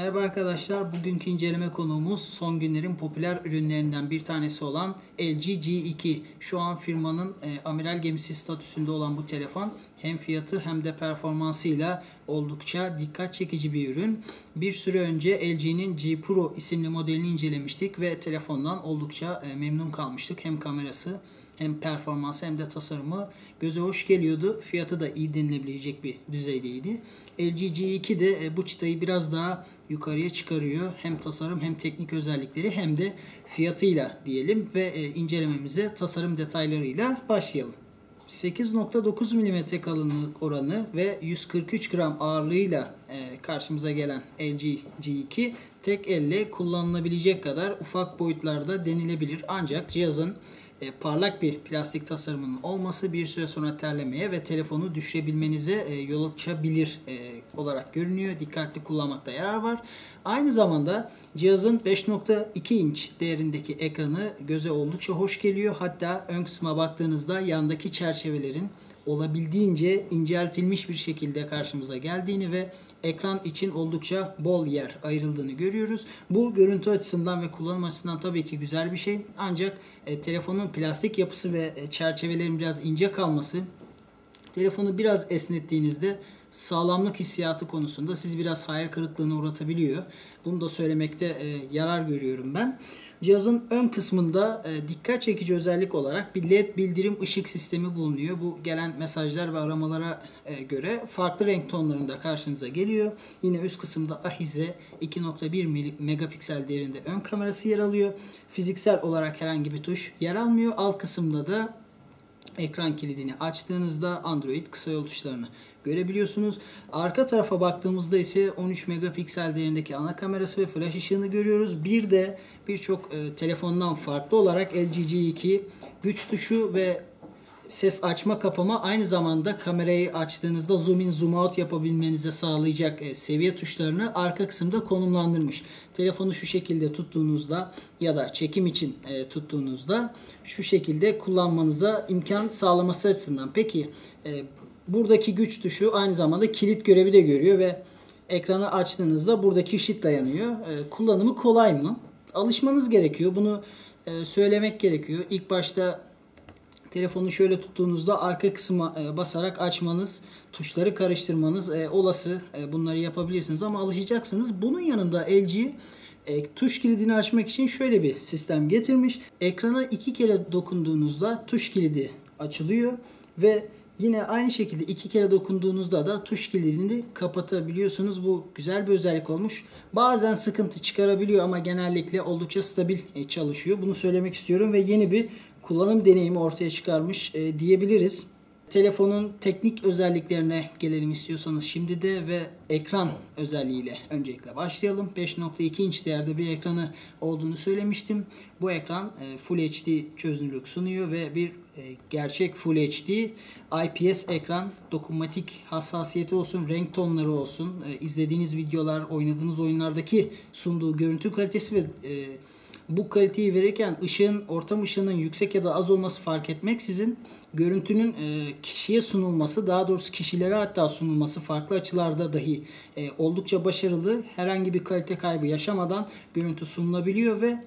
Merhaba arkadaşlar. Bugünkü inceleme konuğumuz son günlerin popüler ürünlerinden bir tanesi olan LG G2. Şu an firmanın e, amiral gemisi statüsünde olan bu telefon hem fiyatı hem de performansıyla oldukça dikkat çekici bir ürün. Bir süre önce LG'nin G Pro isimli modelini incelemiştik ve telefondan oldukça e, memnun kalmıştık. Hem kamerası hem performansı hem de tasarımı göze hoş geliyordu. Fiyatı da iyi denilebilecek bir düzeydeydi. LG G2 de e, bu çıtayı biraz daha yukarıya çıkarıyor. Hem tasarım hem teknik özellikleri hem de fiyatıyla diyelim ve e, incelememize tasarım detaylarıyla başlayalım. 8.9 mm kalınlık oranı ve 143 gram ağırlığıyla e, karşımıza gelen LG G2 tek elle kullanılabilecek kadar ufak boyutlarda denilebilir. Ancak cihazın e, parlak bir plastik tasarımının olması bir süre sonra terlemeye ve telefonu düşürebilmenize e, yol açabilir e, olarak görünüyor. Dikkatli kullanmakta yarar var. Aynı zamanda cihazın 5.2 inç değerindeki ekranı göze oldukça hoş geliyor. Hatta ön kısma baktığınızda yandaki çerçevelerin olabildiğince inceltilmiş bir şekilde karşımıza geldiğini ve ekran için oldukça bol yer ayrıldığını görüyoruz. Bu görüntü açısından ve kullanım açısından tabii ki güzel bir şey. Ancak e, telefonun plastik yapısı ve e, çerçevelerin biraz ince kalması telefonu biraz esnettiğinizde sağlamlık hissiyatı konusunda sizi biraz hayal kırıklığına uğratabiliyor. Bunu da söylemekte e, yarar görüyorum ben. Cihazın ön kısmında e, dikkat çekici özellik olarak bir LED bildirim ışık sistemi bulunuyor. Bu gelen mesajlar ve aramalara e, göre farklı renk tonlarında karşınıza geliyor. Yine üst kısımda ahize 2.1 megapiksel değerinde ön kamerası yer alıyor. Fiziksel olarak herhangi bir tuş yer almıyor. Alt kısımda da ekran kilidini açtığınızda Android kısa yol tuşlarını görebiliyorsunuz. Arka tarafa baktığımızda ise 13 megapiksel değerindeki ana kamerası ve flash ışığını görüyoruz. Bir de birçok e, telefondan farklı olarak LG G2 güç tuşu ve ses açma kapama aynı zamanda kamerayı açtığınızda zoom in zoom out yapabilmenize sağlayacak e, seviye tuşlarını arka kısımda konumlandırmış. Telefonu şu şekilde tuttuğunuzda ya da çekim için e, tuttuğunuzda şu şekilde kullanmanıza imkan sağlaması açısından. Peki e, buradaki güç tuşu aynı zamanda kilit görevi de görüyor ve ekranı açtığınızda buradaki ışık dayanıyor. E, kullanımı kolay mı? Alışmanız gerekiyor. Bunu e, söylemek gerekiyor. İlk başta telefonu şöyle tuttuğunuzda arka kısma e, basarak açmanız, tuşları karıştırmanız e, olası. E, bunları yapabilirsiniz ama alışacaksınız. Bunun yanında LG tuş kilidini açmak için şöyle bir sistem getirmiş. Ekrana iki kere dokunduğunuzda tuş kilidi açılıyor ve Yine aynı şekilde iki kere dokunduğunuzda da tuş kilidini kapatabiliyorsunuz. Bu güzel bir özellik olmuş. Bazen sıkıntı çıkarabiliyor ama genellikle oldukça stabil e, çalışıyor. Bunu söylemek istiyorum ve yeni bir kullanım deneyimi ortaya çıkarmış e, diyebiliriz. Telefonun teknik özelliklerine gelelim istiyorsanız şimdi de ve ekran özelliğiyle öncelikle başlayalım. 5.2 inç değerde bir ekranı olduğunu söylemiştim. Bu ekran e, Full HD çözünürlük sunuyor ve bir gerçek Full HD IPS ekran dokunmatik hassasiyeti olsun, renk tonları olsun, e, izlediğiniz videolar, oynadığınız oyunlardaki sunduğu görüntü kalitesi ve bu kaliteyi verirken ışığın, ortam ışığının yüksek ya da az olması fark etmeksizin görüntünün e, kişiye sunulması, daha doğrusu kişilere hatta sunulması farklı açılarda dahi e, oldukça başarılı. Herhangi bir kalite kaybı yaşamadan görüntü sunulabiliyor ve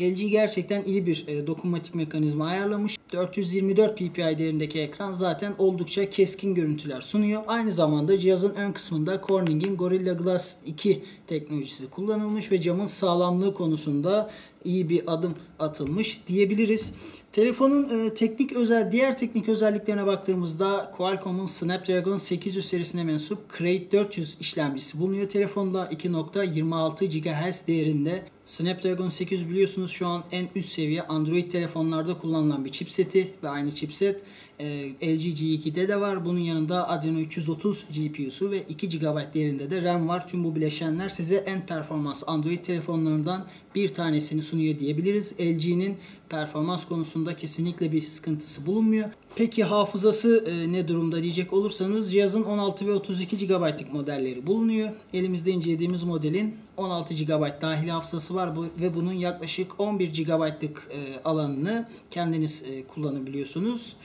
LG gerçekten iyi bir e, dokunmatik mekanizma ayarlamış. 424 ppi değerindeki ekran zaten oldukça keskin görüntüler sunuyor. Aynı zamanda cihazın ön kısmında Corning'in Gorilla Glass 2 teknolojisi kullanılmış ve camın sağlamlığı konusunda iyi bir adım atılmış diyebiliriz. Telefonun e, teknik özel diğer teknik özelliklerine baktığımızda Qualcomm'un Snapdragon 800 serisine mensup Crate 400 işlemcisi bulunuyor telefonda 2.26 GHz değerinde. Snapdragon 800 biliyorsunuz şu an en üst seviye Android telefonlarda kullanılan bir chipseti ve aynı chipset e, LG G2'de de var. Bunun yanında Adreno 330 GPU'su ve 2 GB değerinde de RAM var. Tüm bu bileşenler size en performans Android telefonlarından bir tanesini sunuyor diyebiliriz. LG'nin performans konusunda kesinlikle bir sıkıntısı bulunmuyor. Peki hafızası e, ne durumda diyecek olursanız cihazın 16 ve 32 GB'lık modelleri bulunuyor. Elimizde incelediğimiz modelin 16 GB dahili hafızası var bu, ve bunun yaklaşık 11 GB'lık e, alanını kendiniz e, kullanabiliyorsunuz.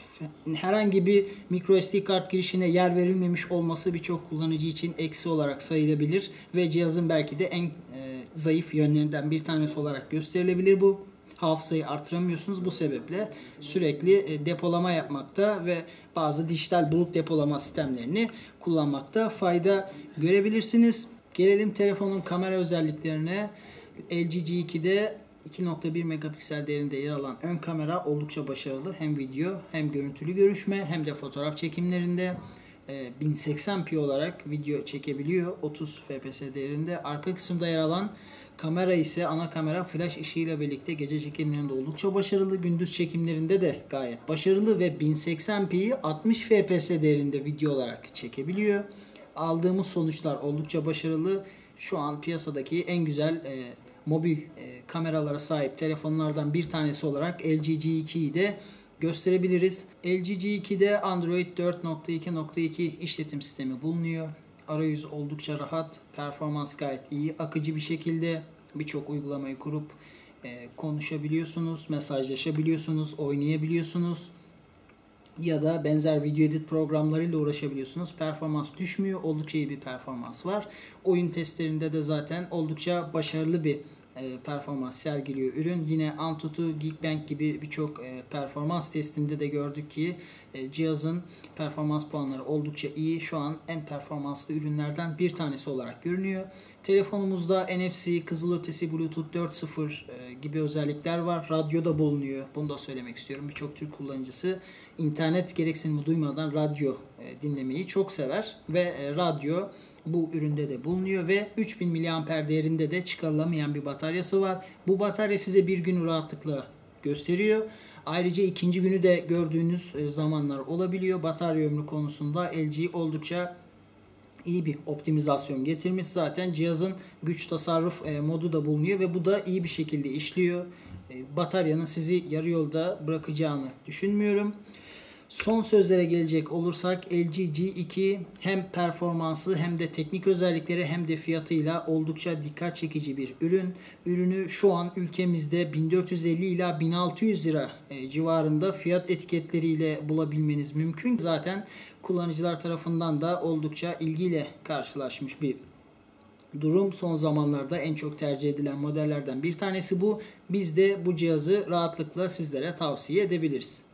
Herhangi bir microSD kart girişine yer verilmemiş olması birçok kullanıcı için eksi olarak sayılabilir ve cihazın belki de en e, zayıf yönlerinden bir tanesi olarak gösterilebilir bu hafızayı artıramıyorsunuz. Bu sebeple sürekli depolama yapmakta ve bazı dijital bulut depolama sistemlerini kullanmakta fayda görebilirsiniz. Gelelim telefonun kamera özelliklerine. LG G2'de 2.1 megapiksel değerinde yer alan ön kamera oldukça başarılı. Hem video hem görüntülü görüşme hem de fotoğraf çekimlerinde 1080p e, olarak video çekebiliyor 30 fps değerinde. Arka kısımda yer alan Kamera ise ana kamera flash ışığıyla birlikte gece çekimlerinde oldukça başarılı. Gündüz çekimlerinde de gayet başarılı ve 1080p'yi 60 fps değerinde video olarak çekebiliyor. Aldığımız sonuçlar oldukça başarılı. Şu an piyasadaki en güzel e, mobil e, kameralara sahip telefonlardan bir tanesi olarak LG G2'yi de gösterebiliriz. LG G2'de Android 4.2.2 işletim sistemi bulunuyor. Arayüz oldukça rahat, performans gayet iyi, akıcı bir şekilde birçok uygulamayı kurup e, konuşabiliyorsunuz, mesajlaşabiliyorsunuz, oynayabiliyorsunuz ya da benzer video edit programlarıyla uğraşabiliyorsunuz. Performans düşmüyor. Oldukça iyi bir performans var. Oyun testlerinde de zaten oldukça başarılı bir e, performans sergiliyor ürün. Yine Antutu, Geekbench gibi birçok e, performans testinde de gördük ki e, cihazın performans puanları oldukça iyi. Şu an en performanslı ürünlerden bir tanesi olarak görünüyor. Telefonumuzda NFC, kızılötesi, Bluetooth 4.0 gibi özellikler var. Radyo da bulunuyor. Bunu da söylemek istiyorum. Birçok Türk kullanıcısı internet gereksinimi duymadan radyo dinlemeyi çok sever ve radyo bu üründe de bulunuyor ve 3000 mAh değerinde de çıkarılamayan bir bataryası var. Bu batarya size bir gün rahatlıkla gösteriyor. Ayrıca ikinci günü de gördüğünüz e, zamanlar olabiliyor. Batarya ömrü konusunda LG oldukça iyi bir optimizasyon getirmiş. Zaten cihazın güç tasarruf e, modu da bulunuyor ve bu da iyi bir şekilde işliyor. E, bataryanın sizi yarı yolda bırakacağını düşünmüyorum. Son sözlere gelecek olursak LG G2 hem performansı hem de teknik özellikleri hem de fiyatıyla oldukça dikkat çekici bir ürün. Ürünü şu an ülkemizde 1450 ila 1600 lira e, civarında fiyat etiketleriyle bulabilmeniz mümkün. Zaten kullanıcılar tarafından da oldukça ilgiyle karşılaşmış bir durum son zamanlarda en çok tercih edilen modellerden bir tanesi bu. Biz de bu cihazı rahatlıkla sizlere tavsiye edebiliriz.